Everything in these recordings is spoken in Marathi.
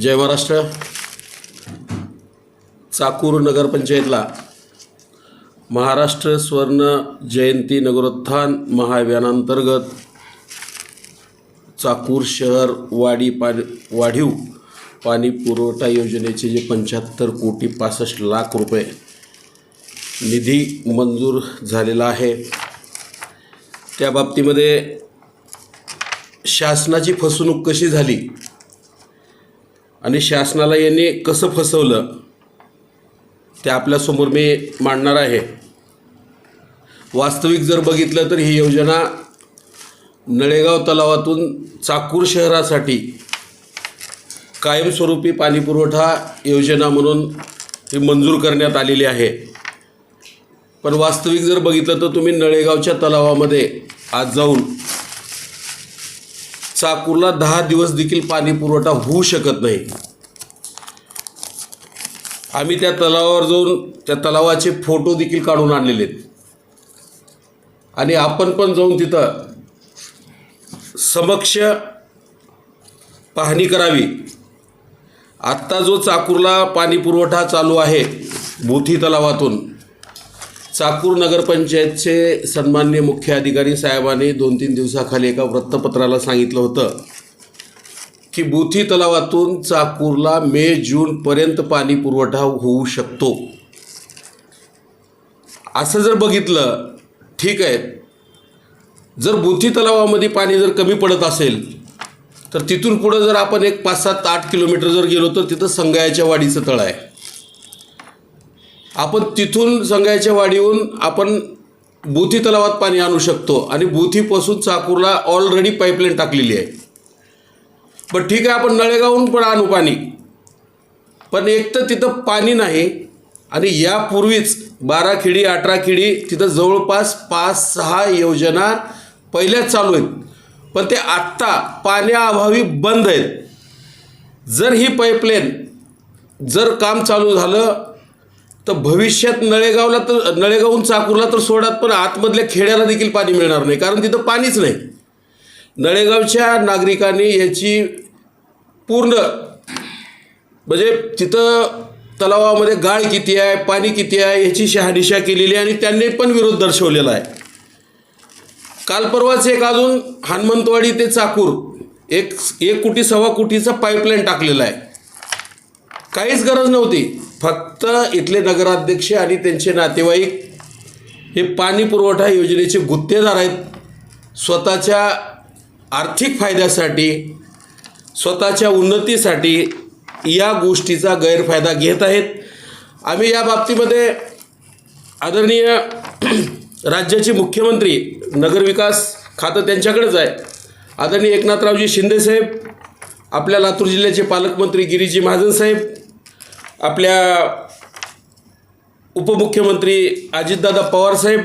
जय महाराष्ट्र. चाकूर नगरपंचायतला महाराष्ट्र स्वर्ण जयंती नगरोत्थान महाअभियानांतर्गत चाकूर शहर वाडी पाणी वाढीव पाणी पुरवठा योजनेचे जे पंच्याहत्तर कोटी पासष्ट लाख रुपये निधी मंजूर झालेला आहे. त्या बाबतीमध्ये शासनाची फसवणूक कशी झाली? आणि शासनाला यांनी कसं फसवलं ते आपल्यासमोर मी मांडणार आहे. वास्तविक जर बघितलं तर ही योजना नळेगाव तलावातून चाकूर शहरासाठी कायमस्वरूपी पाणीपुरवठा योजना म्हणून ही मंजूर करण्यात आलेली आहे. पण वास्तविक जर बघितलं तर तुम्ही नळेगावच्या तलावामध्ये आज जाऊन चाकूरला दहा दिवस देखील पाणी पुरवठा होऊ शकत नाही. आम्ही त्या तलावावर जाऊन त्या तलावाचे फोटो देखील काढून आणलेले आहेत. आणि आपण पण जाऊन तिथं समक्ष पाहणी करावी. आत्ता जो चाकूरला पाणी पुरवठा चालू आहे भूथी तलावातून चाकूर नगरपंचायतचे सन्मान्य मुख्य अधिकारी साहेबांनी दोन तीन दिवसाखाली एका वृत्तपत्राला सांगितलं होतं की बुथी तलावातून चाकूरला मे जूनपर्यंत पाणी पुरवठा होऊ शकतो. असं जर बघितलं ठीक आहे. जर बुथी तलावामध्ये पाणी जर कमी पडत असेल तर तिथून पुढं जर आपण एक पाच सात आठ किलोमीटर जर गेलो तर तिथं संगायाच्या वाडीचं तळ आहे. आपण तिथून संगायच्या वाडीहून आपण बुथी तलावात पाणी आणू शकतो. आणि बुथीपासून चाकूरला ऑलरेडी पाईपलाईन टाकलेली आहे. पण ठीक आहे आपण नळेगावहून पण आणू पाणी. पण एक तर तिथं पाणी नाही. आणि यापूर्वीच बारा खिडी अठरा खिडी तिथं जवळपास पाच सहा योजना पहिल्याच चालू आहेत. पण ते आत्ता पाण्याअभावी बंद आहेत. जर ही पाईपलाईन जर काम चालू झालं तर भविष्यात नळेगावला तर नळेगावहून चाकूरला तर सोडात पण आतमधल्या खेड्याला देखील पाणी मिळणार नाही कारण तिथं पाणीच नाही. नळेगावच्या नागरिकांनी याची पूर्ण म्हणजे तिथं तलावामध्ये गाळ किती आहे पाणी किती आहे याची शहानिशा केलेली आहे आणि त्यांनी पण विरोध दर्शवलेला आहे. काल परवाच एक अजून हनुमंतवाडी ते चाकूर एक एक कोटी सव्वा कोटीचा पाईपलाईन टाकलेला आहे. काहीच गरज नव्हती. फक्त इथले नगराध्यक्ष आणि त्यांचे नातेवाईक हे पाणी पुरवठा योजनेचे गुत्तेदार आहेत. स्वतःच्या आर्थिक फायद्यासाठी स्वतःच्या उन्नतीसाठी या गोष्टीचा गैरफायदा घेत आहेत. आम्ही या बाबतीमध्ये आदरणीय राज्याचे मुख्यमंत्री नगरविकास खातं त्यांच्याकडेच आहे. आदरणीय एकनाथरावजी शिंदेसाहेब आपल्या लातूर जिल्ह्याचे पालकमंत्री गिरीजी महाजन साहेब आपल्या उपमुख्यमंत्री अजितदादा पवारसाहेब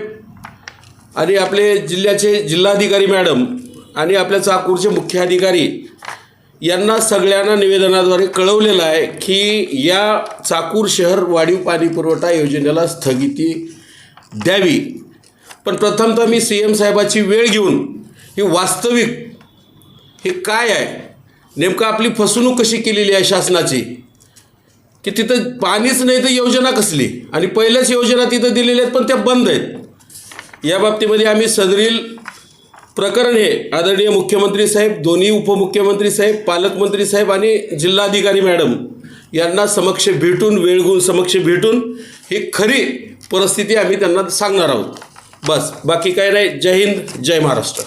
आणि आपले जिल्ह्याचे जिल्हाधिकारी मॅडम आणि आपल्या चाकूरचे मुख्य अधिकारी यांना सगळ्यांना निवेदनाद्वारे कळवलेलं आहे की या चाकूर शहर वाढीव पाणी पुरवठा योजनेला स्थगिती द्यावी. पण प्रथमतः मी सी एम साहेबाची वेळ घेऊन ही वास्तविक हे काय आहे? नेमकं आपली फसवणूक कशी केलेली आहे शासनाची? की तिथं पाणीच नाही तर योजना कसली? आणि पहिल्याच योजना तिथं दिलेल्या आहेत पण त्या बंद आहेत. या बाबतीमध्ये आम्ही सदरील प्रकरण हे आदरणीय मुख्यमंत्री साहेब दोन्ही उपमुख्यमंत्री साहेब पालकमंत्री साहेब आणि जिल्हाधिकारी मॅडम यांना समक्ष भेटून वेळ समक्ष भेटून ही खरी परिस्थिती आम्ही त्यांना सांगणार आहोत. बस बाकी काय नाही. जय हिंद जय महाराष्ट्र.